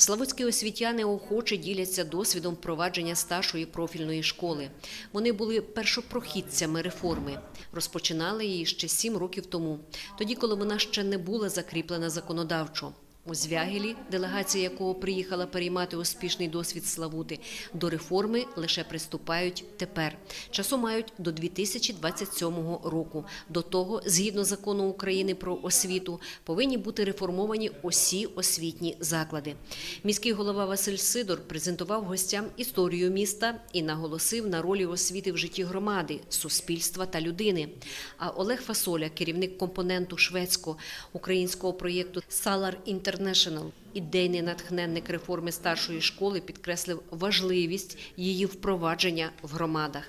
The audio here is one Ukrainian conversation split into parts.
Славутські освітяни охоче діляться досвідом провадження старшої профільної школи. Вони були першопрохідцями реформи. Розпочинали її ще сім років тому, тоді, коли вона ще не була закріплена законодавчо. У Звягелі, делегація якого приїхала переймати успішний досвід Славути, до реформи лише приступають тепер. Часу мають до 2027 року. До того, згідно закону України про освіту, повинні бути реформовані усі освітні заклади. Міський голова Василь Сидор презентував гостям історію міста і наголосив на ролі освіти в житті громади, суспільства та людини. А Олег Фасоля, керівник компоненту шведсько-українського проєкту Салар International. Ідейний натхненник реформи старшої школи, підкреслив важливість її впровадження в громадах.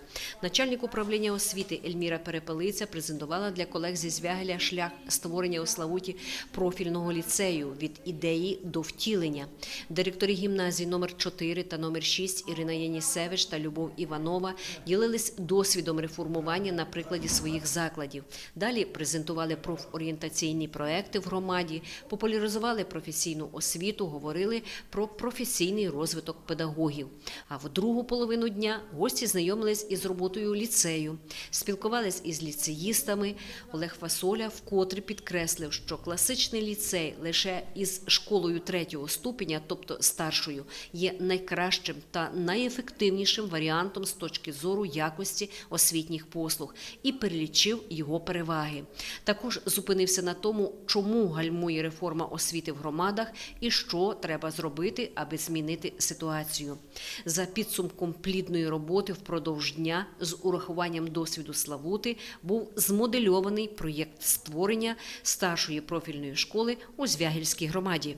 Начальник управління освіти Ельміра Перепелиця презентувала для колег зі Звягеля шлях створення у Славуті профільного ліцею від ідеї до втілення. Директори гімназій номер 4 та номер 6 Ірина Янісевич та Любов Іванова ділились досвідом реформування на прикладі своїх закладів. Далі презентували профорієнтаційні проекти в громаді, популяризували професійну освіту, говорили про професійний розвиток педагогів. А в другу половину дня гості знайомились із роботою ліцею, спілкувались із ліцеїстами. Олег Фасоля вкотре підкреслив, що класичний ліцей лише із школою третього ступеня, тобто старшою, є найкращим та найефективнішим варіантом з точки зору якості освітніх послуг і перелічив його переваги. Також зупинився на тому, чому гальмує реформа освіти в громадах і що треба зробити, аби змінити ситуацію. За підсумком плідної роботи впродовж дня з урахуванням досвіду Славути був змодельований проєкт створення старшої профільної школи у Звягільській громаді.